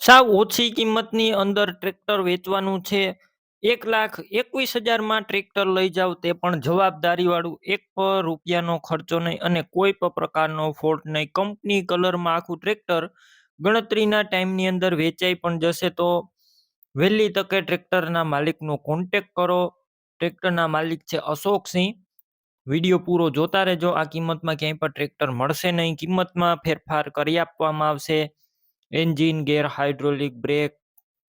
સાવ ઓછી કિંમતની અંદર ટ્રેક્ટર વેચવાનું છે. એક લાખ એકવીસ હજારમાં ટ્રેક્ટર લઈ જાવ તે પણ જવાબદારીવાળું. એક પણ રૂપિયાનો ખર્ચો નહીં અને કોઈ પણ પ્રકારનો ફોલ્ટ નહીં. કંપની કલરમાં આખું ટ્રેક્ટર ગણતરીના ટાઈમની અંદર વેચાઈ પણ જશે તો વહેલી તકે ટ્રેક્ટરના માલિકનો કોન્ટેક કરો. ટ્રેક્ટરના માલિક છે અશોકસિંહ. વીડિયો પૂરો જોતા રહેજો. આ કિંમતમાં ક્યાંય પણ ટ્રેક્ટર મળશે નહીં. કિંમતમાં ફેરફાર કરી આપવામાં આવશે. Engine, gear hydraulic brake,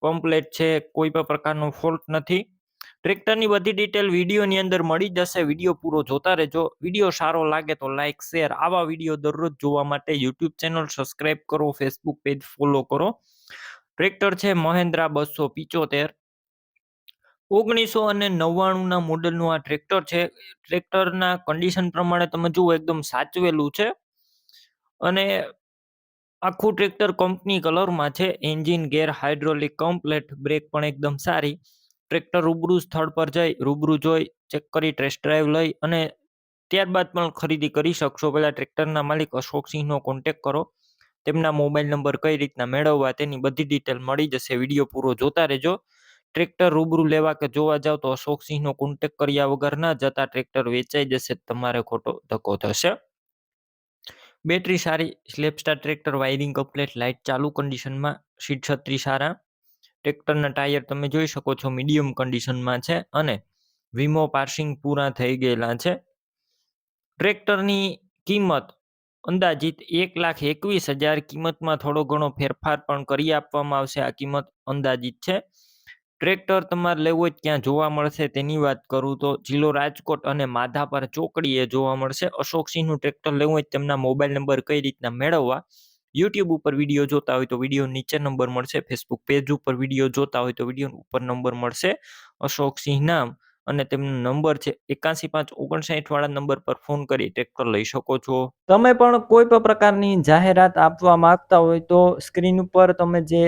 complete છે, કોઈ પણ પ્રકારનો ફોલ્ટ નથી. ટ્રેક્ટરની બધી ડિટેલ વિડીયોની અંદર મળી જશે. વીડિયો પૂરો જોતા રહેજો. વીડિયો સારો લાગે તો લાઇક શેર. આવા વીડિયો દરરોજ જોવા માટે યુટ્યુબ ચેનલ સબસ્ક્રાઇબ કરો, ફેસબુક પેજ ફોલો કરો. ટ્રેક્ટર છે મહેન્દ્રા બસો પિચોતેર. ઓગણીસો અને નવ્વાણુંના મોડલનું આ ટ્રેક્ટર છે. ટ્રેક્ટરના કન્ડિશન પ્રમાણે તમે જુઓ, એકદમ સાચવેલું છે. અને આખું ટ્રેક્ટર કંપની કલરમાં છે. Engine, gear hydraulic complete, brake પણ એકદમ સારી. ટ્રેક્ટર રૂબરૂ સ્થળ પર જઈ, રૂબરૂ જોઈ, ચેક કરી, ટેસ્ટ ડ્રાઈવ લઈ અને ત્યારબાદ પણ ખરીદી કરી શકશો. પહેલાં ટ્રેક્ટરના માલિક અશોકસિંહનો કોન્ટેક કરો. તેમના મોબાઈલ નંબર કઈ રીતના મેળવવા તેની બધી ડિટેલ મળી જશે. વીડિયો પૂરો જોતા રહેજો. ટ્રેક્ટર રૂબરૂ લેવા કે જોવા જાવ તો અશોકસિંહનો કોન્ટેક કર્યા વગર ના જતા ટ્રેક્ટર વેચાઈ જશે. તમારે ખોટો ધક્કો થશે. બેટરી સારી self starter tractor wiring complete light ચાલુ કન્ડિશનમાં સીટ છત્રી સારા. ટ્રેક્ટરના ટાયર તમે જોઈ શકો છો મીડિયમ કન્ડિશનમાં છે અને વીમો પાર્સિંગ પૂરા થઈ ગયેલા છે. ટ્રેક્ટરની કિંમત અંદાજિત એક લાખ એકવીસ હજાર કિંમતમાં થોડો ઘણો ફેરફાર પણ કરી આપવામાં આવશે. આ કિંમત અંદાજિત છે. ટ્રેક્ટર તમારે લેવું હોય ક્યાં જોવા મળશે. તેની વાત કરું તો જિલ્લો રાજકોટ અને માધાપર ચોકડીએ જોવા મળશે. અશોકસિંહનું ટ્રેક્ટર લેવું હોય તેમના મોબાઈલ નંબર કઈ રીતના મેળવવા? યુટ્યુબ ઉપર વીડિયો જોતા હોય તો વીડિયો નીચે નંબર મળશે. ફેસબુક પેજ ઉપર વીડિયો જોતા હોય તો વીડિયો ઉપર નંબર મળશે. અશોકસિંહ નામ અને તેમનો નંબર છે એકાસી પાંચ ઓગણસાઠ વાળા નંબર પર ફોન કરી ટ્રેક્ટર લઈ શકો છો. તમે પણ કોઈ પણ પ્રકારની જાહેરાત આપવા માંગતા હોય તો સ્ક્રીન ઉપર તમે જે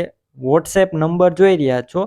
વોટ્સએપ નંબર જોઈ રહ્યા છો